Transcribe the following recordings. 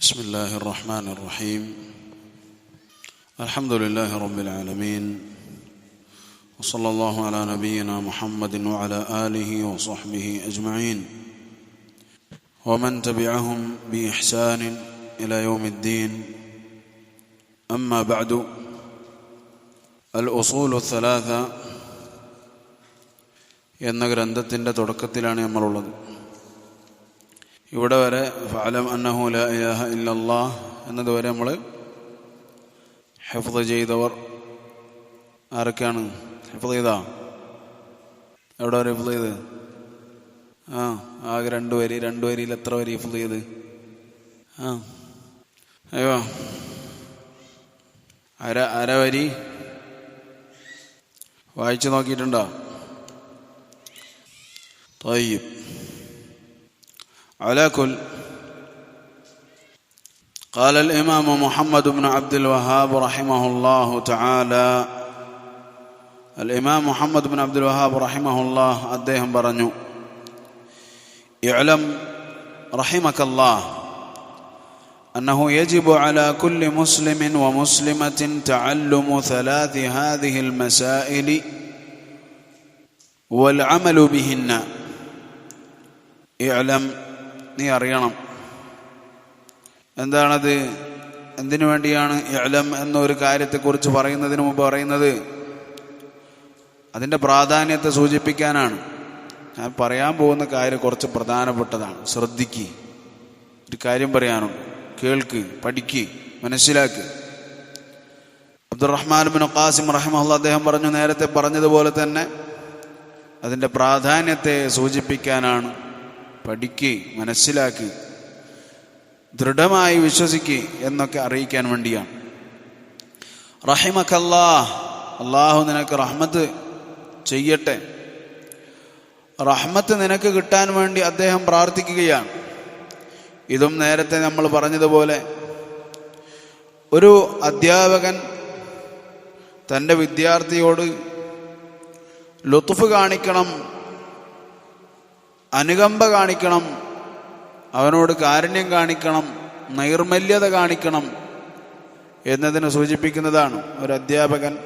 بسم الله الرحمن الرحيم الحمد لله رب العالمين وصلى الله على نبينا محمد وعلى اله وصحبه اجمعين ومن تبعهم باحسان الى يوم الدين اما بعد الاصول الثلاثه എന്ന ഗ്രന്ഥത്തിൻ്റെ തുടക്കത്തിലാണ് നമ്മളുള്ളത് ഇവിടെ വരെ ഫലം അന്നഹു ലഹ ഇലാഹ എന്നതുവരെ നമ്മൾ ഹെഫ്ത ചെയ്തവർ ആരൊക്കെയാണ്? ഹെഫ്ത ചെയ്താ? എവിടെ വരെ ഹെഫ്ത ചെയ്ത് ആ ആകെ രണ്ട് വരി രണ്ട് വരിയിൽ എത്ര വരി ഹെഫ്ത ചെയ്ത്? ആ. അയ്യോ. അര അര വരി. വായിച്ചു നോക്കിയിട്ടുണ്ടോ? തയ്യും. على كل. قال الإمام محمد بن عبد الوهاب رحمه الله تعالى. الإمام محمد بن عبد الوهاب رحمه الله أديهم برنو اعلم رحمك الله أنه يجب على كل مسلم ومسلمة تعلم ثلاث هذه المسائل والعمل بهن اعلم നീ അറിയണം. എന്താണത്? എന്തിനു വേണ്ടിയാണ് ഇഅലം എന്നൊരു കാര്യത്തെക്കുറിച്ച് പറയുന്നതിന് മുമ്പ് പറയുന്നത്? അതിന്റെ പ്രാധാന്യത്തെ സൂചിപ്പിക്കാനാണ്. ഞാൻ പറയാൻ പോകുന്ന കാര്യം കുറച്ച് പ്രധാനപ്പെട്ടതാണ്. ശ്രദ്ധിക്ക്. ഒരു കാര്യം പറയാനുണ്ട് കേൾക്ക് പഠിക്ക് മനസ്സിലാക്ക്. അബ്ദുറഹ്മാൻ ബിൻ ഖാസിം റഹ്മുള്ള അദ്ദേഹം പറഞ്ഞു നേരത്തെ പറഞ്ഞതുപോലെ തന്നെ അതിന്റെ പ്രാധാന്യത്തെ സൂചിപ്പിക്കാനാണ് പഠിക്ക് മനസ്സിലാക്കി ദൃഢമായി വിശ്വസിക്കുക എന്നൊക്കെ അറിയിക്കാൻ വേണ്ടിയാണ്. റഹിമക്കല്ലാ അള്ളാഹു നിനക്ക് റഹ്മത്ത് ചെയ്യട്ടെ. റഹ്മത്ത് നിനക്ക് കിട്ടാൻ വേണ്ടി അദ്ദേഹം പ്രാർത്ഥിക്കുകയാണ്. ഇതും നേരത്തെ നമ്മൾ പറഞ്ഞതുപോലെ ഒരു അധ്യാപകൻ തന്റെ വിദ്യാർത്ഥിയോട് ലുത്തുഫ് കാണിക്കണം അനുകമ്പ കാണിക്കണം അവനോട് കാരുണ്യം കാണിക്കണം നൈർമല്യത കാണിക്കണം എന്നതിനെ സൂചിപ്പിക്കുന്നതാണ് ഒരു അധ്യാപകൻ.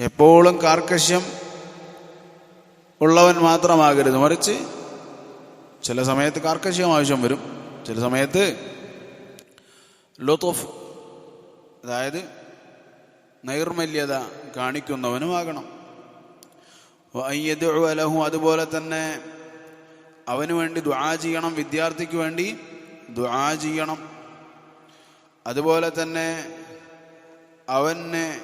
എപ്പോഴും കാർക്കശ്യം ഉള്ളവൻ മാത്രമാകരുത്. മറിച്ച് ചില സമയത്ത് കാർക്കശ്യം ആവശ്യം വരും. ചില സമയത്ത് ലുത്തുഫ് അതായത് നൈർമല്യത കാണിക്കുന്നവനുമാകണം. ലഹു അതുപോലെ തന്നെ അവന് വേണ്ടി ദ്വാ ചെയ്യണം വിദ്യാർത്ഥിക്ക് വേണ്ടി ദ്വാ ചെയ്യണം. അതുപോലെ തന്നെ അവന്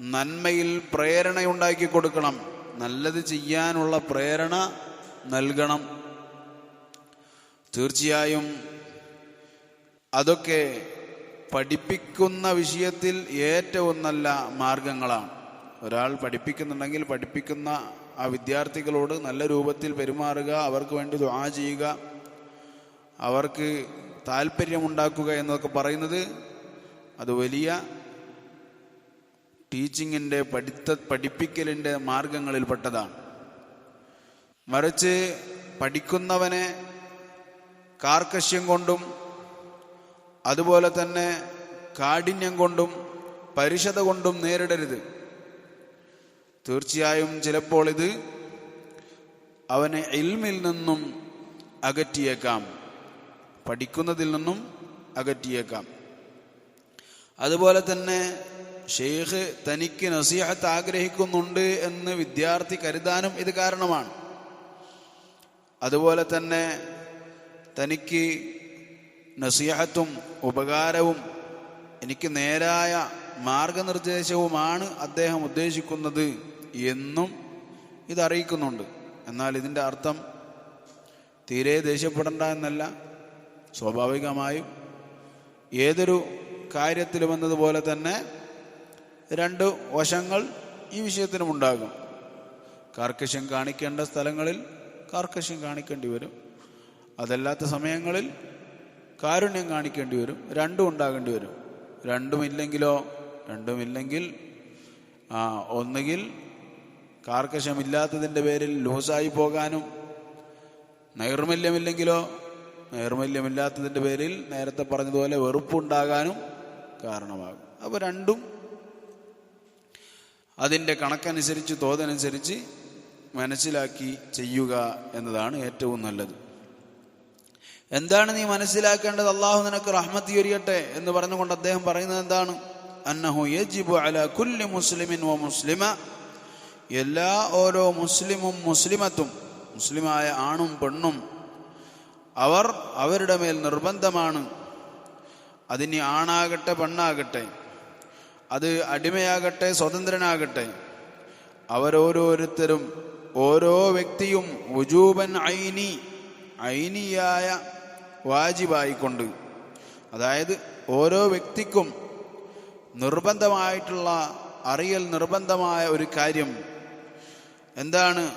നന്മയിൽ പ്രേരണയുണ്ടാക്കി കൊടുക്കണം. നല്ലത് ചെയ്യാനുള്ള പ്രേരണ നൽകണം. തീർച്ചയായും അതൊക്കെ പഠിപ്പിക്കുന്ന വിഷയത്തിൽ ഏറ്റവും നല്ല മാർഗങ്ങളാണ്. ഒരാൾ പഠിപ്പിക്കുന്നുണ്ടെങ്കിൽ പഠിപ്പിക്കുന്ന ആ വിദ്യാർത്ഥികളോട് നല്ല രൂപത്തിൽ പെരുമാറുക അവർക്ക് വേണ്ടി ദ്വാ ചെയ്യുക അവർക്ക് താല്പര്യമുണ്ടാക്കുക എന്നൊക്കെ പറയുന്നത് അത് വലിയ ടീച്ചിങ്ങിന്റെ പഠിത്ത പഠിപ്പിക്കലിന്റെ മാർഗങ്ങളിൽപ്പെട്ടതാണ്. മറിച്ച് പഠിക്കുന്നവനെ കാർക്കശ്യം കൊണ്ടും അതുപോലെ തന്നെ കാഠിന്യം കൊണ്ടും പരിശത കൊണ്ടും നേരിടരുത്. തീർച്ചയായും ചിലപ്പോൾ ഇത് അവനെ ഇൽമിൽ നിന്നും അകറ്റിയേക്കാം പഠിക്കുന്നതിൽ നിന്നും അകറ്റിയേക്കാം. അതുപോലെ തന്നെ ഷെയ്ഖ് തനിക്ക് നസീഹത്ത് ആഗ്രഹിക്കുന്നുണ്ട് എന്ന് വിദ്യാർത്ഥി കരുതാനും ഇത് കാരണമാണ്. അതുപോലെ തന്നെ തനിക്ക് നസീഹത്തും ഉപകാരവും എനിക്ക് നേരായ മാർഗനിർദ്ദേശവുമാണ് അദ്ദേഹം ഉദ്ദേശിക്കുന്നത്. എന്നും ഇതറിയിക്കുന്നുണ്ട്. എന്നാൽ ഇതിന്റെ അർത്ഥം തീരെ ദേഷ്യപ്പെടേണ്ട എന്നല്ല. സ്വാഭാവികമായും ഏതൊരു കാര്യത്തിലും എന്നതുപോലെ തന്നെ രണ്ട് വശങ്ങൾ ഈ വിഷയത്തിനും ഉണ്ടാകും. കാർക്കശ്യം കാണിക്കേണ്ട സ്ഥലങ്ങളിൽ കാർക്കശ്യം കാണിക്കേണ്ടി വരും. അതല്ലാത്ത സമയങ്ങളിൽ കാരുണ്യം കാണിക്കേണ്ടി വരും. രണ്ടും ഉണ്ടാകേണ്ടി വരും. രണ്ടുമില്ലെങ്കിലോ രണ്ടുമില്ലെങ്കിൽ ഒന്നുകിൽ കാർക്കശമില്ലാത്തതിന്റെ പേരിൽ ലൂസായി പോകാനും നൈർമല്യമില്ലെങ്കിലോ നൈർമല്യമില്ലാത്തതിന്റെ പേരിൽ നേരത്തെ പറഞ്ഞതുപോലെ വെറുപ്പുണ്ടാകാനും കാരണമാകും. അപ്പോൾ രണ്ടും അതിന്റെ കണക്കനുസരിച്ച് തോതനുസരിച്ച് മനസ്സിലാക്കി ചെയ്യുക എന്നതാണ് ഏറ്റവും നല്ലത്. എന്താണ് നീ മനസ്സിലാക്കേണ്ടത്? അള്ളാഹു നിനക്ക് റഹ്മത്തി ഒരിയട്ടെ എന്ന് പറഞ്ഞുകൊണ്ട് അദ്ദേഹം പറയുന്നത് എന്താണ്? അന്നഹു യജിബു അല കുല്ലി മുസ്ലിമിൻ വ മുസ്ലിമ എല്ലാ ഓരോ മുസ്ലിമും മുസ്ലിമത്തും മുസ്ലിമായ ആണും പെണ്ണും അവർ അവരുടെ മേൽ നിർബന്ധമാണ്. അതിനി ആണാകട്ടെ പെണ്ണാകട്ടെ അത് അടിമയാകട്ടെ സ്വതന്ത്രനാകട്ടെ അവരോരോരുത്തരും ഓരോ വ്യക്തിയും വുജൂബൻ ഐനി ഐനിയായ വാജിബായിക്കൊണ്ട് അതായത് ഓരോ വ്യക്തിക്കും നിർബന്ധമായിട്ടുള്ള അറിയൽ നിർബന്ധമായ ഒരു കാര്യം എന്താണ്?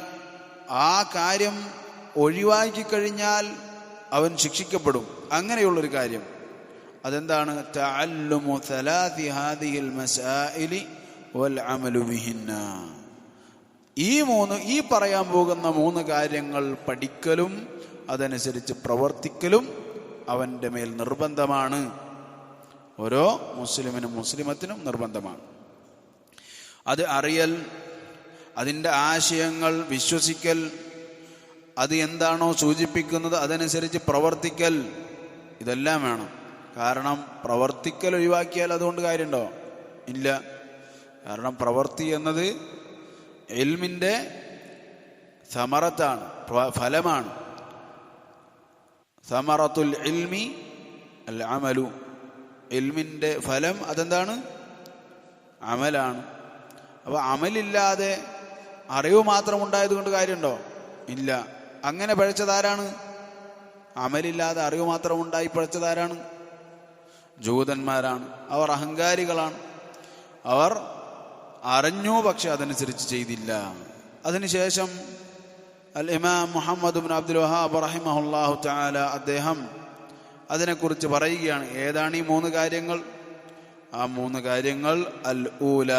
ആ കാര്യം ഒഴിവാക്കി കഴിഞ്ഞാൽ അവൻ ശിക്ഷിക്കപ്പെടും. അങ്ങനെയുള്ളൊരു കാര്യം. അതെന്താണ്? ഈ മൂന്ന് ഈ പറയാൻ പോകുന്ന മൂന്ന് കാര്യങ്ങൾ പഠിക്കലും അതനുസരിച്ച് പ്രവർത്തിക്കലും അവന്റെ മേൽ നിർബന്ധമാണ്. ഓരോ മുസ്ലിമിനും മുസ്ലിമത്തിനും നിർബന്ധമാണ്. അത് അറിയൽ അതിന്റെ ആശയങ്ങൾ വിശ്വസിക്കൽ അത് എന്താണോ സൂചിപ്പിക്കുന്നത് അതനുസരിച്ച് പ്രവർത്തിക്കൽ ഇതെല്ലാം വേണം. കാരണം പ്രവർത്തിക്കൽ ഒഴിവാക്കിയാൽ അതുകൊണ്ട് കാര്യമുണ്ടോ? ഇല്ല. കാരണം പ്രവർത്തി എന്നത് എൽമിന്റെ സമറത്താണ് ഫലമാണ്. സമറത്തുൽ എൽമി അല്ല അമലു. എൽമിന്റെ ഫലം അതെന്താണ്? അമലാണ്. അപ്പോൾ അമലില്ലാതെ അറിവ് മാത്രം ഉണ്ടായത് കൊണ്ട് കാര്യമുണ്ടോ? ഇല്ല. അങ്ങനെ പഴച്ചതാരാണ് അമലില്ലാതെ അറിവ് മാത്രം ഉണ്ടായി പഴച്ചതാരാണ് ജൂതന്മാരാണ്. അവർ അഹങ്കാരികളാണ്. അവർ അറിഞ്ഞു പക്ഷെ അതനുസരിച്ച് ചെയ്തില്ല. അതിനുശേഷം അൽ ഇമാം മുഹമ്മദ് അബ്ദുൽ വഹാബ് റഹിമഹുല്ലാഹു തആല അദ്ദേഹം അതിനെക്കുറിച്ച് പറയുകയാണ്. ഏതാണ് ഈ മൂന്ന് കാര്യങ്ങൾ? ആ മൂന്ന് കാര്യങ്ങൾ അൽ ഊല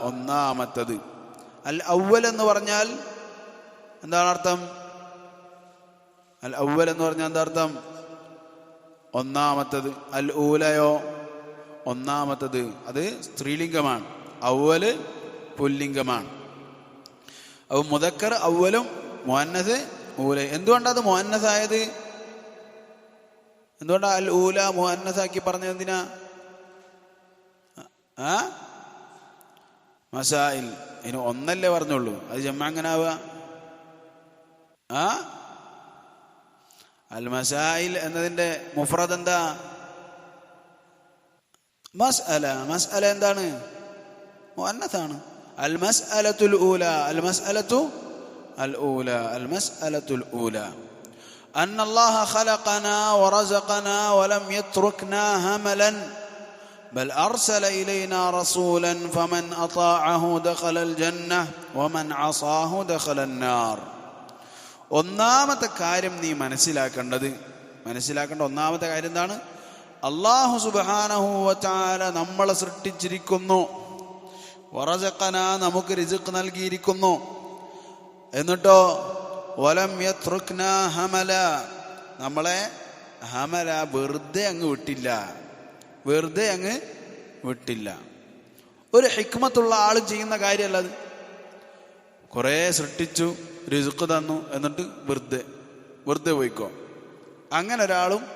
ഒന്നാമത്തത്. അൽ ഔവൽ എന്ന് പറഞ്ഞാൽ എന്താണ് അർത്ഥം? അൽ ഔവൽ എന്ന് പറഞ്ഞാൽ എന്താ അർത്ഥം? ഒന്നാമത്തത്. അൽ ഊലയോ? ഒന്നാമത്തത്. അത് സ്ത്രീലിംഗമാണ്. ഔവൽ പുല്ലിംഗമാണ്. അപ്പൊ മുതക്കർ ഔവലും മോഹന്നസ് ഊല എന്തുകൊണ്ടാണ് അത് മോഹന്നസ് ആയത് എന്തുകൊണ്ടാണ് അൽ ഊല മുഹന്നസാക്കി പറഞ്ഞത് എന്തിനാ? ആ? മസായിൽ ഇനി ഒന്നല്ലേ പറഞ്ഞുള്ളൂ അത് ജമ്മ അങ്ങനെ ആവുക ആ അൽ മസായിൽ എന്നതിന്റെ മുഫ്രദ് എന്താ മസ്അല മസ്അല എന്താണ് മുഅന്നസാണ് അൽ മസ്അലത്തുൽ ഊല അൽ മസ്അലത്തു അൽ ഊല അൽ മസ്അലത്തുൽ ഊല أن الله خلقنا ورزقنا ولم يتركنا هملا بل أرسل إلينا رسولا فمن أطاعه دخل الجنة ومن عصاه دخل النار ഒന്നാമത്തെ കാര്യം നീ മനസ്സിലാക്കേണ്ടത് മനസ്സിലാക്കേണ്ട ഒന്നാമത്തെ കാര്യം എന്താണ് അള്ളാഹു സുബാനഹുവല നമ്മളെ സൃഷ്ടിച്ചിരിക്കുന്നു വറജക്കന നമുക്ക് രിസുക്ക് നൽകിയിരിക്കുന്നു എന്നിട്ടോ വലം യത്രുക്ന ഹമല നമ്മളെ ഹമല വെറുതെ അങ്ങ് വിട്ടില്ല വെറുതെ അങ്ങ് വിട്ടില്ല. ഒരു ഹിക്മത്തുള്ള ആൾ ചെയ്യുന്ന കാര്യമല്ല അത്. കുറേ സൃഷ്ടിച്ചു രുസുക്ക് തന്നു എന്നിട്ട് വെറുതെ വെറുതെ പോയിക്കോ. അങ്ങനെ ഒരാളും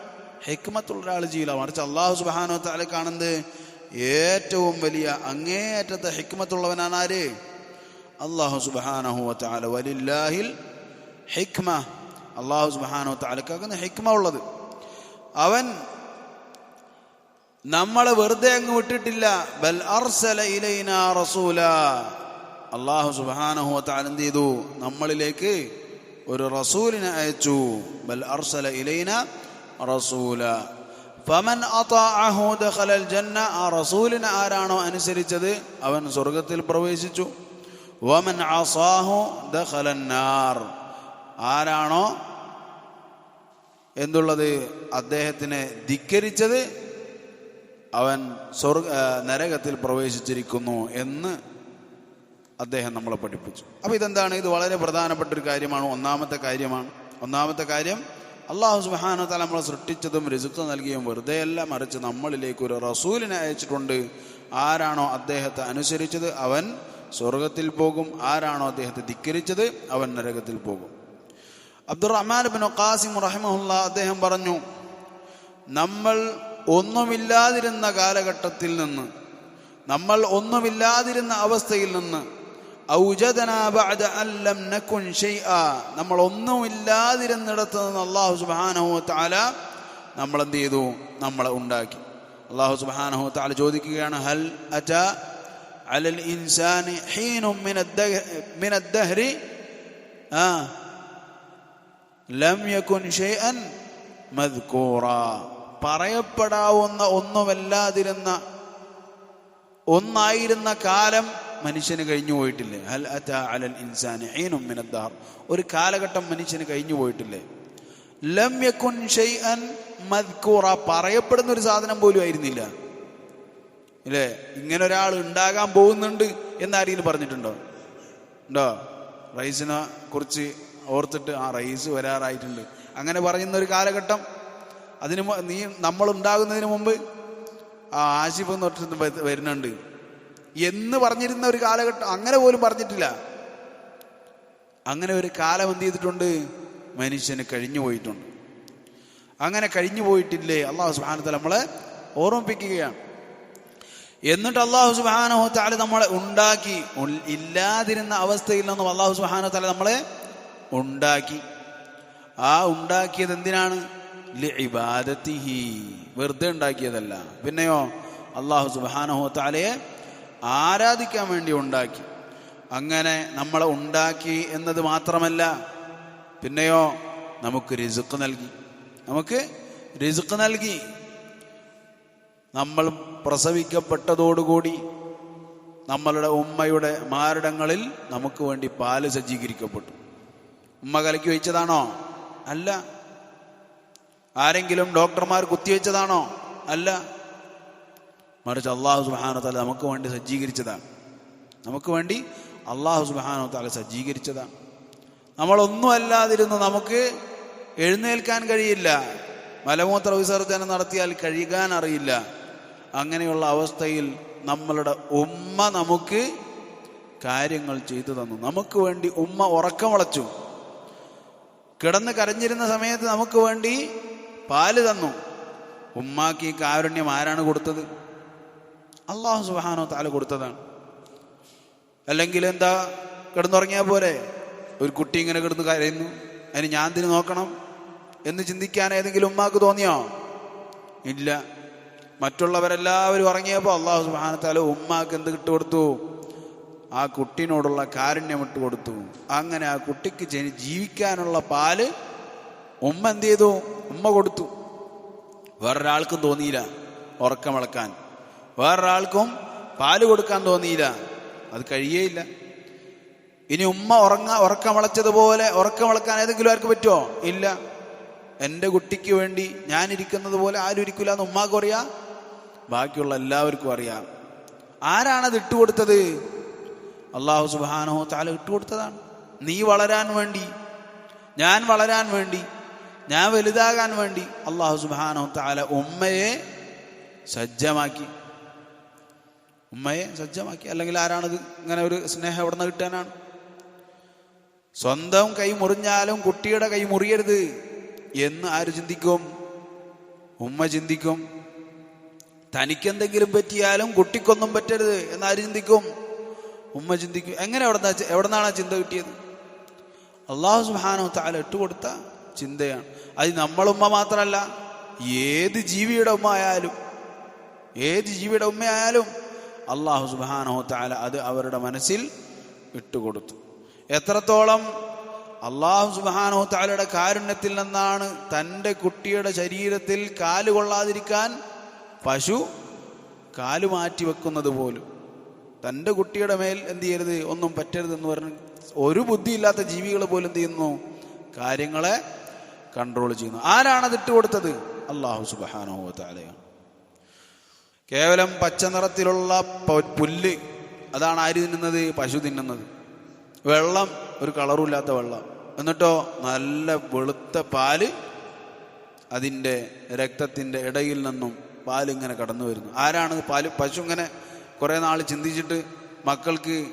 ഹിക്മത്തുള്ള ഒരാൾ ചെയ്യില്ല. മറിച്ച് അള്ളാഹു സുബാനോ താലെ കാണുന്നത് ഏറ്റവും വലിയ അങ്ങേയറ്റത്തെ ഹിക്മത്തുള്ളവനാണ് ആര്? അള്ളാഹു സുബാനഹു താല വലില്ലാഹിൽ ഹിക്മ. അള്ളാഹു സുബാനോ താലക്കാക്കുന്ന ഹിക്മ ഉള്ളത്. അവൻ നമ്മളെ വെറുതെ അങ്ങ് വിട്ടിട്ടില്ല. ബൽ അർസല ഇലൈന റസൂല. അള്ളാഹു സുബാനഹു താൽ എന്ത് ചെയ്തു? നമ്മളിലേക്ക് ഒരു റസൂലിനെ അയച്ചു. ബൽ അർസല ഇലൈന റസൂല. ഫമൻ ദഖലൽ ജന്ന. ആ റസൂലിനെ ആരാണോ അനുസരിച്ചത്? അവൻ സ്വർഗത്തിൽ പ്രവേശിച്ചു. വമൻ അസാഹു ദഖലന്നാർ ആരാണോ എന്തുള്ളത്? അദ്ദേഹത്തിനെ ധിക്കരിച്ചത് അവൻ സ്വർഗ നരകത്തിൽ പ്രവേശിച്ചിരിക്കുന്നു എന്ന് അദ്ദേഹം നമ്മളെ പഠിപ്പിച്ചു. അപ്പോൾ ഇതെന്താണ്? ഇത് വളരെ പ്രധാനപ്പെട്ട ഒരു കാര്യമാണ്. ഒന്നാമത്തെ കാര്യമാണ്. ഒന്നാമത്തെ കാര്യം അള്ളാഹു സുബാന തല നമ്മളെ സൃഷ്ടിച്ചതും റിസുക്ക് നൽകിയും വെറുതെ അല്ല മറിച്ച് നമ്മളിലേക്ക് ഒരു റസൂലിനെ അയച്ചിട്ടുണ്ട്. ആരാണോ അദ്ദേഹത്തെ അനുസരിച്ചത്? അവൻ സ്വർഗത്തിൽ പോകും. ആരാണോ അദ്ദേഹത്തെ ധിക്കരിച്ചത്? അവൻ നരകത്തിൽ പോകും. അബ്ദുറഹ്മാൻ ബിൻ ഖാസിം റഹിമഹുല്ല അദ്ദേഹം പറഞ്ഞു നമ്മൾ ഒന്നുമില്ലാതിരുന്ന കാലഘട്ടത്തിൽ നിന്ന് നമ്മൾ ഒന്നുമില്ലാതിരുന്ന അവസ്ഥയിൽ നിന്ന് ഔജദനാ ബഅദ അൻ ലം നകുൻ ഷൈആ നമ്മൾ ഒന്നുമില്ലാതിരുന്നിടത്ത് നിന്ന് അല്ലാഹു സുബ്ഹാനഹു വ തആല നമ്മൾ എന്ത് ചെയ്തു നമ്മളെ ഉണ്ടാക്കി അല്ലാഹു സുബ്ഹാനഹു വ തആല ചോദിക്കുകയാണ് ഹൽ അതാ അലൽ ഇൻസാനി ഹീനും മിന മിന الدهر ആ ലം യകുൻ ഷൈഅൻ മദ്കൂറ പറയപ്പെടാവുന്ന ഒന്നുമല്ലാതിരുന്ന ഒന്നായിരുന്ന കാലം മനുഷ്യന് കഴിഞ്ഞു പോയിട്ടില്ലേ? അൽ അത അലൽ ഇൻസാന് ഏനും മിനദ്ദാർ. ഒരു കാലഘട്ടം മനുഷ്യന് കഴിഞ്ഞു പോയിട്ടില്ലേ? ലംയക്കുൻ മദ്കൂറ പറയപ്പെടുന്ന ഒരു സാധനം പോലും ആയിരുന്നില്ല. അല്ലേ? ഇങ്ങനെ ഒരാൾ ഉണ്ടാകാൻ പോകുന്നുണ്ട് എന്ന് ആരെങ്കിലും പറഞ്ഞിട്ടുണ്ടോ? ഉണ്ടോ? റൈസിനെ കുറിച്ച് ഓർത്തിട്ട് ആ റൈസ് വരാറായിട്ടുണ്ട്. അങ്ങനെ പറയുന്ന ഒരു കാലഘട്ടം അതിന് നീ നമ്മൾ ഉണ്ടാകുന്നതിന് മുമ്പ് ആ ആശിഫ് എന്ന് പറഞ്ഞിട്ട് വരുന്നുണ്ട്. എന്ന് പറഞ്ഞിരുന്ന ഒരു കാലഘട്ടം അങ്ങനെ പോലും പറഞ്ഞിട്ടില്ല. അങ്ങനെ ഒരു കാലം എന്ത് ചെയ്തിട്ടുണ്ട്? മനുഷ്യന് കഴിഞ്ഞു പോയിട്ടുണ്ട്. അങ്ങനെ കഴിഞ്ഞു പോയിട്ടില്ലേ? അള്ളാഹു സുബാനത്തെ നമ്മളെ ഓർമ്മിപ്പിക്കുകയാണ്. എന്നിട്ട് അള്ളാഹു സുബാനഹു താല നമ്മളെ ഉണ്ടാക്കി. ഇല്ലാതിരുന്ന അവസ്ഥയിൽ നിന്നും അള്ളാഹു സുബാനോ താല നമ്മളെ ഉണ്ടാക്കി. ആ ഉണ്ടാക്കിയത് എന്തിനാണ്? വെറുതെ ഉണ്ടാക്കിയതല്ല. പിന്നെയോ അള്ളാഹു സുബാനഹു താലയെ ആരാധിക്കാൻ വേണ്ടി ഉണ്ടാക്കി. അങ്ങനെ നമ്മളെ ഉണ്ടാക്കി എന്നത് മാത്രമല്ല പിന്നെയോ നമുക്ക് റിസുക്ക് നൽകി. നമുക്ക് റിസുക്ക് നൽകി. നമ്മൾ പ്രസവിക്കപ്പെട്ടതോടുകൂടി നമ്മളുടെ ഉമ്മയുടെ മാരടങ്ങളിൽ നമുക്ക് വേണ്ടി പാൽ സജ്ജീകരിക്കപ്പെട്ടു. ഉമ്മ കലക്കി വെച്ചതാണോ? അല്ല. ആരെങ്കിലും ഡോക്ടർമാർ കുത്തിവെച്ചതാണോ? അല്ല. മറിച്ച് അള്ളാഹു സുബാനോത്താല നമുക്ക് വേണ്ടി സജ്ജീകരിച്ചതാണ് നമുക്ക് വേണ്ടി അള്ളാഹു സുബാനോത്താല താല സജ്ജീകരിച്ചതാണ് നമ്മളൊന്നും അല്ലാതിരുന്ന് നമുക്ക് എഴുന്നേൽക്കാൻ കഴിയില്ല. മലമൂത്ര വിസർജനം നടത്തിയാൽ കഴുകാൻ അറിയില്ല. അങ്ങനെയുള്ള അവസ്ഥയിൽ നമ്മളുടെ ഉമ്മ നമുക്ക് കാര്യങ്ങൾ ചെയ്തു തന്നു. നമുക്ക് വേണ്ടി ഉമ്മ ഉറക്കമളച്ചു കിടന്ന് കരഞ്ഞിരുന്ന സമയത്ത് നമുക്ക് വേണ്ടി പാൽ തന്നു. ഉമ്മാക്ക് ഈ കാരുണ്യം ആരാണ് കൊടുത്തത്? അള്ളാഹു സുബാനോ താൽ കൊടുത്തതാണ്. അല്ലെങ്കിൽ എന്താ? കിടന്നുറങ്ങിയാൽ പോലെ ഒരു കുട്ടി ഇങ്ങനെ കിടന്ന് കരയുന്നു. അതിന് ഞാൻ തിന് നോക്കണം? എന്ന് ചിന്തിക്കാൻ ഏതെങ്കിലും ഉമ്മാക്ക് തോന്നിയോ? ഇല്ല. മറ്റുള്ളവരെല്ലാവരും ഉറങ്ങിയപ്പോൾ അള്ളാഹു സുബാനത്താല ഉമ്മാക്ക് എന്ത് കൊടുത്തു? ആ കുട്ടിനോടുള്ള കാരുണ്യം ഇട്ട് കൊടുത്തു. അങ്ങനെ ആ കുട്ടിക്ക് ജീവിക്കാനുള്ള പാൽ ഉമ്മ എന്ത് ചെയ്തു? ഉമ്മ കൊടുത്തു. വേറൊരാൾക്കും തോന്നിയില്ല ഉറക്കമിളക്കാൻ വേറൊരാൾക്കും പാൽ കൊടുക്കാൻ തോന്നിയില്ല. അത് കഴിയേയില്ല. ഇനി ഉമ്മ ഉറങ്ങ ഉറക്കമിളച്ചതുപോലെ ഉറക്കമിളക്കാൻ ഏതെങ്കിലും ആർക്ക് പറ്റുമോ ഇല്ല. എന്റെ കുട്ടിക്ക് വേണ്ടി ഞാനിരിക്കുന്നത് പോലെ ആരും ഇരിക്കില്ല എന്ന് ഉമ്മാക്കും അറിയാം? ബാക്കിയുള്ള എല്ലാവർക്കും അറിയാം. ആരാണത് ഇട്ടുകൊടുത്തത് അള്ളാഹു സുബാനോ താല ഇട്ടുകൊടുത്തതാണ് നീ വളരാൻ വേണ്ടി ഞാൻ വളരാൻ വേണ്ടി ഞാൻ വലുതാകാൻ വേണ്ടി അള്ളാഹു സുബാനോ താല ഉമ്മയെ സജ്ജമാക്കി. ഉമ്മയെ സജ്ജമാക്കി. അല്ലെങ്കിൽ ആരാണത്? ഇങ്ങനെ ഒരു സ്നേഹം എവിടെ നിന്ന് കിട്ടാനാണ്? സ്വന്തം കൈ മുറിഞ്ഞാലും കുട്ടിയുടെ കൈ മുറിയരുത് എന്ന് ആര് ചിന്തിക്കും? ഉമ്മ ചിന്തിക്കും. തനിക്കെന്തെങ്കിലും പറ്റിയാലും കുട്ടിക്കൊന്നും പറ്റരുത് എന്ന് ആര് ചിന്തിക്കും? ഉമ്മ ചിന്തിക്കും. എങ്ങനെ എവിടെ എവിടെ നിന്നാണ് ചിന്ത കിട്ടിയത്? അള്ളാഹു സുബാനോ താല ഇട്ടുകൊടുത്ത ചിന്തയാണ്. അത് നമ്മളുമ്മ മാത്രമല്ല ഏത് ജീവിയുടെ ഉമ്മ ആയാലും ഏത് ജീവിയുടെ ഉമ്മയായാലും അള്ളാഹു സുബാനോ താല അത് അവരുടെ മനസ്സിൽ ഇട്ടുകൊടുത്തു. എത്രത്തോളം അള്ളാഹു സുബാനോ താലയുടെ കാരുണ്യത്തിൽ നിന്നാണ് തന്റെ കുട്ടിയുടെ ശരീരത്തിൽ കാൽ കൊള്ളാതിരിക്കാൻ പശു കാൽ മാറ്റി വെക്കുന്നത് പോലും. തന്റെ കുട്ടിയുടെ മേൽ എന്ത് ചെയ്യരുത് ഒന്നും പറ്റരുതെന്ന് പറഞ്ഞ് ഒരു ബുദ്ധിയില്ലാത്ത ജീവികൾ പോലും എന്ത് ചെയ്യുന്നു? കാര്യങ്ങളെ കൺട്രോൾ ചെയ്യുന്നു. ആരാണ് ആരാണത് ഇട്ടുകൊടുത്തത് അള്ളാഹു സുബാനോത്താലയാണ് കേവലം പച്ച നിറത്തിലുള്ള പുല്ല് അതാണ് ആര് തിന്നുന്നത്? പശു തിന്നുന്നത്. വെള്ളം ഒരു കളറുമില്ലാത്ത വെള്ളം. എന്നിട്ടോ നല്ല വെളുത്ത പാൽ അതിന്റെ രക്തത്തിന്റെ ഇടയിൽ നിന്നും പാലിങ്ങനെ കടന്നു വരുന്നു. ആരാണ് പാൽ പശു ഇങ്ങനെ കുറേ നാൾ ചിന്തിച്ചിട്ട് മക്കൾക്ക്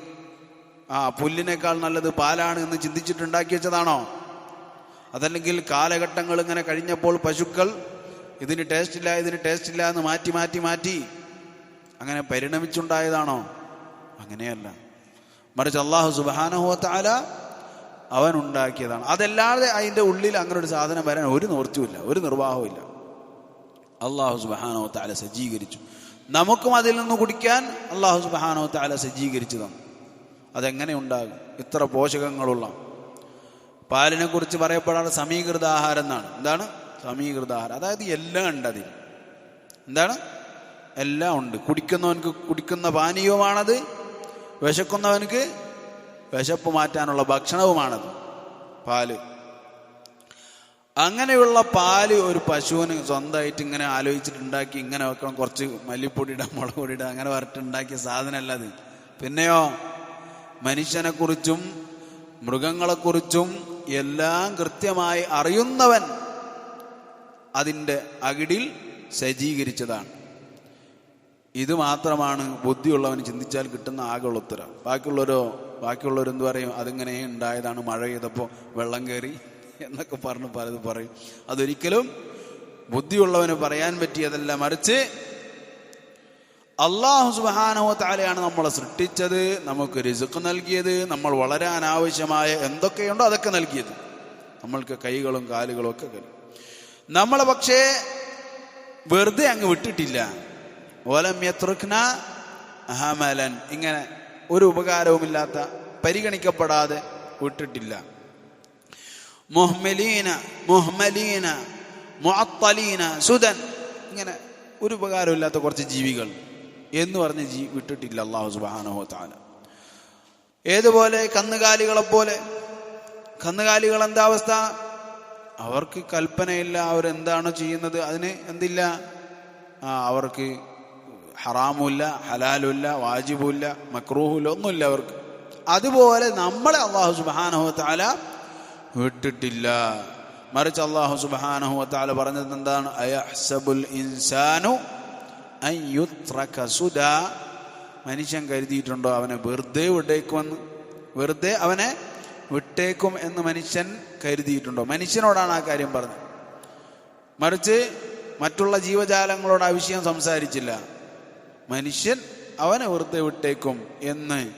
ആ പുല്ലിനേക്കാൾ നല്ലത് പാലാണ് എന്ന് ചിന്തിച്ചിട്ട് ഉണ്ടാക്കി വെച്ചതാണോ? അതല്ലെങ്കിൽ കാലഘട്ടങ്ങൾ ഇങ്ങനെ കഴിഞ്ഞപ്പോൾ പശുക്കൾ ഇതിന് ടേസ്റ്റ് ഇല്ല ഇതിന് ടേസ്റ്റ് ഇല്ല എന്ന് മാറ്റി മാറ്റി മാറ്റി അങ്ങനെ പരിണമിച്ചുണ്ടായതാണോ? അങ്ങനെയല്ല. മറിച്ച് അള്ളാഹു സുബാനഹുത്താല അവൻ ഉണ്ടാക്കിയതാണ്. അതല്ലാതെ അതിന്റെ ഉള്ളിൽ അങ്ങനെ ഒരു സാധനം വരാൻ ഒരു നിവൃത്തിയുമില്ല ഒരു നിർവാഹവും ഇല്ല. അള്ളാഹു സുബാനോ താല സജ്ജീകരിച്ചു. നമുക്കും അതിൽ നിന്ന് കുടിക്കാൻ അള്ളാഹു സുബാനോ താല സജ്ജീകരിച്ചു തന്നു അതെങ്ങനെ ഉണ്ടാകും? ഇത്ര പോഷകങ്ങളുള്ള പാലിനെ കുറിച്ച് പറയപ്പെടാറ് സമീകൃത ആഹാരം എന്നാണ്. എന്താണ്? സമീകൃത ആഹാരം. അതായത് എല്ലാം ഉണ്ട് അതിൽ. എന്താണ്? എല്ലാം ഉണ്ട്. കുടിക്കുന്നവനക്ക് കുടിക്കുന്ന പാനീയവുമാണത്. വിശക്കുന്നവനക്ക് വിശപ്പ് മാറ്റാനുള്ള ഭക്ഷണവുമാണത്. പാൽ. അങ്ങനെയുള്ള പാൽ ഒരു പശുവിന് സ്വന്തമായിട്ട് ഇങ്ങനെ ആലോചിച്ചിട്ടുണ്ടാക്കി ഇങ്ങനെ വെക്കണം. കുറച്ച് മല്ലിപ്പൊടി ഇടാം മുളക് പൊടി ഇടാം അങ്ങനെ വരട്ടുണ്ടാക്കിയ സാധനമല്ല അത്. പിന്നെയോ? മനുഷ്യനെക്കുറിച്ചും മൃഗങ്ങളെക്കുറിച്ചും എല്ലാം കൃത്യമായി അറിയുന്നവൻ അതിന്റെ അകിടിൽ സജ്ജീകരിച്ചതാണ് ഇത് മാത്രമാണ് ബുദ്ധിയുള്ളവന് ചിന്തിച്ചാൽ കിട്ടുന്ന ആകെയുള്ള ഉത്തരം. ബാക്കിയുള്ളവരോ ബാക്കിയുള്ളവർ എന്ത് പറയും? അതിങ്ങനെ ഉണ്ടായതാണ് മഴ ചെയ്തപ്പോൾ വെള്ളം കയറി എന്നൊക്കെ പറഞ്ഞ് പലതും പറയും. അതൊരിക്കലും ബുദ്ധിയുള്ളവന് പറയാൻ പറ്റിയതല്ല. മറിച്ച് അള്ളാഹു സുബാനോത്താലയാണ് നമ്മളെ സൃഷ്ടിച്ചത് നമുക്ക് രിസുക്ക് നൽകിയത് നമ്മൾ വളരാൻ ആവശ്യമായ എന്തൊക്കെയുണ്ടോ അതൊക്കെ നൽകിയത്. നമ്മൾക്ക് കൈകളും കാലുകളും ഒക്കെ നമ്മളെ പക്ഷേ വെറുതെ അങ്ങ് വിട്ടിട്ടില്ല. ഓലം യത്രുഖ്ന അഹമലൻ ഇങ്ങനെ ഒരു ഉപകാരവുമില്ലാത്ത പരിഗണിക്കപ്പെടാതെ വിട്ടിട്ടില്ല. മുഹ്മലീന മുഹ്മലീന മുഅത്തലീന സുദൻ ഇങ്ങനെ ഒരു ഉപകാരമില്ലാത്ത കുറച്ച് ജീവികൾ. എന്ന് പറഞ്ഞ് ജീ വിട്ടിട്ടില്ല അള്ളാഹു സുബാനോ താല ഏതുപോലെ കന്നുകാലികളെപ്പോലെ കന്നുകാലികൾ എന്താ അവസ്ഥ? അവർക്ക് കൽപ്പനയില്ല അവരെന്താണോ ചെയ്യുന്നത് അതിന് എന്തില്ല? അവർക്ക് ഹറാമുമില്ല ഹലാലുമില്ല വാജിബുമില്ല മക്രൂഹുമില്ല ഒന്നുമില്ല അവർക്ക്. അതുപോലെ നമ്മളെ അള്ളാഹു സുബാനോ താല വിട്ടിട്ടില്ല. മറിച്ച് അള്ളാഹു സുബാനോ താല പറഞ്ഞത് എന്താണ്? അയഹ്സബുൽ ഇൻസാനു സുദാ. മനുഷ്യൻ കരുതിയിട്ടുണ്ടോ അവനെ വെറുതെ വിട്ടേക്കുമെന്ന്? വെറുതെ അവനെ വിട്ടേക്കും എന്ന് മനുഷ്യൻ കരുതിയിട്ടുണ്ടോ? മനുഷ്യനോടാണ് ആ കാര്യം പറഞ്ഞത്. മറിച്ച് മറ്റുള്ള ജീവജാലങ്ങളോട് ആ വിഷയം സംസാരിച്ചില്ല. മനുഷ്യൻ അവനെ വെറുതെ വിട്ടേക്കും എന്ന്.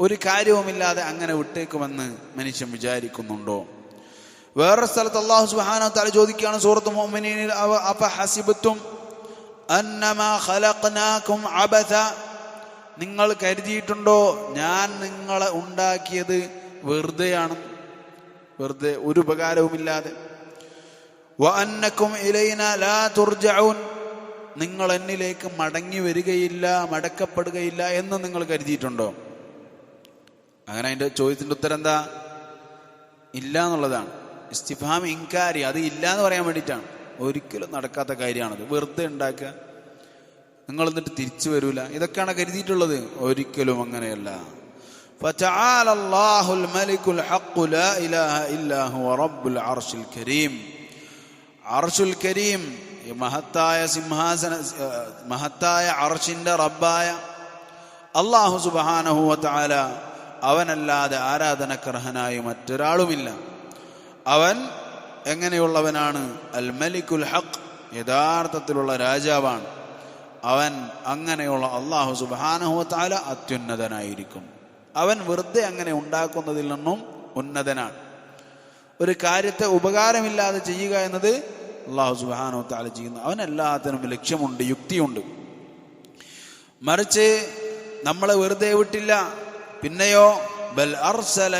ഒരു കാര്യവുമില്ലാതെ അങ്ങനെ വിട്ടേക്കുമെന്ന് മനുഷ്യൻ വിചാരിക്കുന്നുണ്ടോ? വേറൊരു സ്ഥലത്ത് അള്ളാഹു സുബ്ഹാനഹു വ തആല ചോദിക്കുകയാണ് സൂറത്ത് മുഅ്മിനീനിൽ അവ- അഫ ഹസിബത്തും അന്നമാ ഖലഖനാകും അബഥ. നിങ്ങൾ കരുതിയിട്ടുണ്ടോ? ഞാൻ നിങ്ങളെ ഉണ്ടാക്കിയത് വെറുതെയാണ്. വെറുതെ ഒരു ഉപകാരവുമില്ലാതെ. നിങ്ങൾ എന്നിലേക്ക് മടങ്ങി വരികയില്ല മടക്കപ്പെടുകയില്ല എന്ന് നിങ്ങൾ കരുതിയിട്ടുണ്ടോ? അങ്ങനെ അതിന്റെ ചോദ്യത്തിന്റെ ഉത്തരം എന്താ? ഇല്ല എന്നുള്ളതാണ് ഇസ്തിഫാം ഇൻകാരി അത് ഇല്ല എന്ന് പറയാൻ വേണ്ടിയിട്ടാണ്. ഒരിക്കലും നടക്കാത്ത കാര്യമാണത്. വെറുതെ ഉണ്ടാക്കുക. നിങ്ങൾ എന്നിട്ട് തിരിച്ചു വരൂല. ഇതൊക്കെയാണ് കരുതിയിട്ടുള്ളത്. ഒരിക്കലും അങ്ങനെയല്ല. മഹത്തായ സിംഹാസന മഹത്തായ അർഷിന്റെ റബ്ബായ അള്ളാഹു സുബാനഹുവല അവനല്ലാതെ ആരാധനക്കർഹനായി മറ്റൊരാളുമില്ല. അവൻ എങ്ങനെയുള്ളവനാണ്? അൽ മലിക്കുൽ ഹഖ് യഥാർത്ഥത്തിലുള്ള രാജാവാണ്. അവൻ അങ്ങനെയുള്ള അള്ളാഹു സുബാനഹുത്താല അത്യുന്നതനായിരിക്കും. അവൻ വെറുതെ അങ്ങനെ ഉണ്ടാക്കുന്നതിൽ നിന്നും ഉന്നതനാണ്. ഒരു കാര്യത്തെ ഉപകാരമില്ലാതെ ചെയ്യുക എന്നത് അള്ളാഹു സുബാനഹുത്താല ചെയ്യുന്നു അവൻ എല്ലാത്തിനും ലക്ഷ്യമുണ്ട് യുക്തിയുണ്ട്. മറിച്ച് നമ്മളെ വെറുതെ വിട്ടില്ല പിന്നെയോ ബൽ അർസല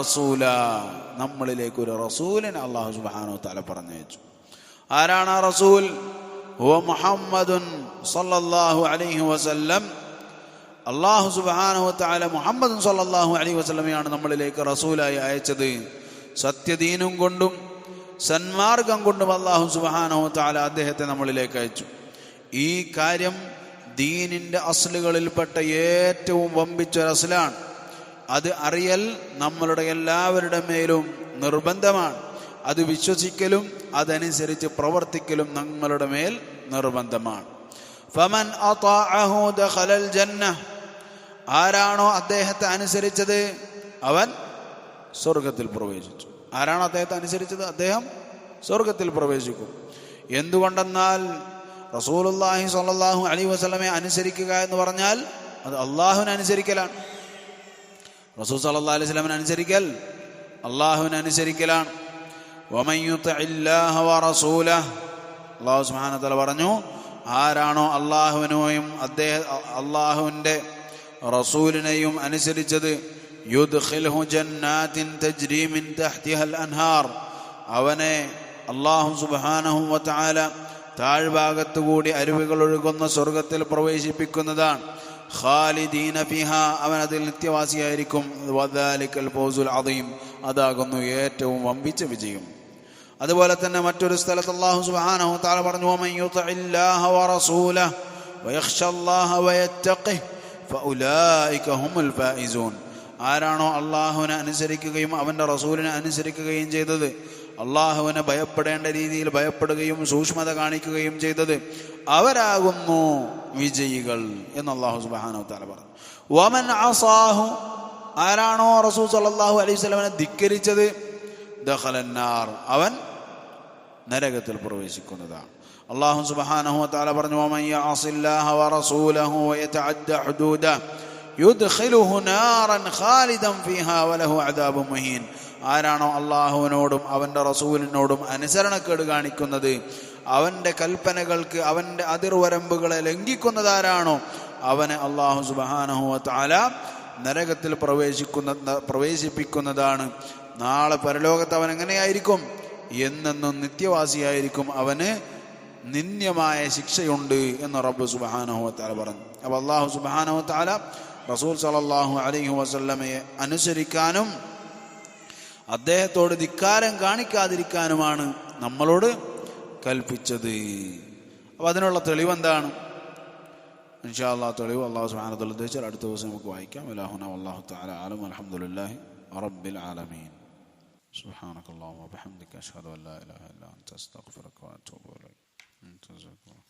റസൂല. നമ്മളിലേക്ക് ഒരു റസൂലിനെ അള്ളാഹു സുബാനോ പറഞ്ഞു പറഞ്ഞയച്ചു. ആരാണ് ആ റസൂൽ? മുഹമ്മദുൻ അലൈഹി വസല്ലം. അള്ളാഹു സുബാനഹു താല മുഹമ്മദ് സല്ലല്ലാഹു അലൈഹി വസല്ലമയാണ് നമ്മളിലേക്ക് റസൂലായി അയച്ചത്. സത്യദീനും കൊണ്ടും സന്മാർഗം കൊണ്ടും അള്ളാഹു സുബാനോ താല അദ്ദേഹത്തെ നമ്മളിലേക്ക് അയച്ചു. ഈ കാര്യം ദീനിന്റെ അസലുകളിൽപ്പെട്ട ഏറ്റവും വമ്പിച്ചൊരസലാണ് അത് അറിയൽ നമ്മളുടെ എല്ലാവരുടെ മേലും നിർബന്ധമാണ്. അത് വിശ്വസിക്കലും അതനുസരിച്ച് പ്രവർത്തിക്കലും നമ്മളുടെ മേൽ നിർബന്ധമാണ്. ഫമൻ ജന്ന ആരാണോ അദ്ദേഹത്തെ അനുസരിച്ചത്? അവൻ സ്വർഗത്തിൽ പ്രവേശിച്ചു. ആരാണോ അദ്ദേഹത്തെ അനുസരിച്ചത്? അദ്ദേഹം സ്വർഗത്തിൽ പ്രവേശിക്കും. എന്തുകൊണ്ടെന്നാൽ റസൂലുള്ളാഹി സ്വല്ലല്ലാഹു അലൈഹി വസല്ലമയെ അനുസരിക്കുക എന്ന് പറഞ്ഞാൽ അത് അള്ളാഹുവിനെ അനുസരിക്കലാണ്. റസൂൽ സല്ലാ അലൈഹി വസല്ലമനെ അനുസരിക്കൽ. അള്ളാഹുവിന് അനുസരിക്കലാണ്. അള്ളാഹു സുബ്ഹാനഹു വതആല പറഞ്ഞു ആരാണോ അള്ളാഹുവിനെയും അദ്ദേഹം അള്ളാഹുവിന്റെ റസൂലിനെയും അനുസരിച്ചത് അവനെ അള്ളാഹു സുബ്ഹാനഹു വതആല താഴ്ഭാഗത്തു കൂടി അരുവികൾ ഒഴുകുന്ന സ്വർഗത്തിൽ പ്രവേശിപ്പിക്കുന്നതാണ്. ഖാലിദീന ഫിഹ അവൻ അതിൽ നിത്യവാസിയായിരിക്കും. വദാലിക്കൽ ഫൗസുൽ അദീം അതാകുന്നു ഏറ്റവും വമ്പിച്ച വിജയം. അതുപോലെ തന്നെ മറ്റൊരു സ്ഥലത്ത് അല്ലാഹു സുബ്ഹാനഹു തആല പറഞ്ഞു വമൻ യുതിഇല്ലാഹ വറസൂലഹു വയഖ്ഷല്ലാഹ വയത്തഖിഹ് ഫഉലൈക ഹുമുൽ ഫായിസൂൻ ആരാണോ അള്ളാഹുവിനെ അനുസരിക്കുകയും അവന്റെ റസൂലിനെ അനുസരിക്കുകയും ചെയ്തത് അള്ളാഹുവിനെ ഭയപ്പെടേണ്ട രീതിയിൽ ഭയപ്പെടുകയും സൂക്ഷ്മത കാണിക്കുകയും ചെയ്തത് അവരാകുന്നു വിജയികൾ എന്ന് അള്ളാഹു സുബാനു പറഞ്ഞു. വമൻ അസാഹു ആരാണോ റസൂ സല്ലല്ലാഹു അലൈഹി ധിക്കരിച്ചത്? ദഹലന്നാർ അവൻ നരകത്തിൽ പ്രവേശിക്കുന്നതാണ്. അള്ളാഹു സുബാനഹു താല പറഞ്ഞു യുദ്ഖിലുഹു നാറൻ ഖാലിദൻ ഫീഹാ മുഹീൻ. ആരാണോ അള്ളാഹുവിനോടും അവന്റെ റസൂലിനോടും അനുസരണക്കേട് കാണിക്കുന്നത് അവന്റെ കൽപ്പനകൾക്ക് അവന്റെ അതിർവരമ്പുകളെ ലംഘിക്കുന്നതാരാണോ അവനെ അള്ളാഹു സുബ്ഹാനഹു താല നരകത്തിൽ പ്രവേശിക്കുന്ന പ്രവേശിപ്പിക്കുന്നതാണ്. നാളെ പരലോകത്ത് അവൻ എങ്ങനെയായിരിക്കും? എന്നെന്നും നിത്യവാസിയായിരിക്കും. അവന് നിന്യമായ ശിക്ഷയുണ്ട് എന്ന് റബ്ബ് സുബാനഹു താല പറഞ്ഞു. അപ്പോൾ അള്ളാഹു സുബാനഹു താല റസൂൽ സലാഹു അലൈഹി വസല്ലമയെ അനുസരിക്കാനും അദ്ദേഹത്തോട് ധിക്കാരം കാണിക്കാതിരിക്കാനുമാണ് നമ്മളോട് കൽപ്പിച്ചത് അപ്പോൾ അതിനുള്ള തെളിവെന്താണ് ഇൻഷാ അള്ളാഹ് തെളിവ് അള്ളാഹു സുബാനത്തുള്ള ഉദ്ദേശിച്ചാൽ അടുത്ത ദിവസം നമുക്ക് വായിക്കാം അലാഹുന അള്ളാഹു താല ആലം അലഹമുല്ലാഹി റബ്ബിൽ ആലമീൻ سبحانك اللهم وبحمدك أشهد أن لا إله إلا أنت أستغفرك وأتوب إليك جزاك الله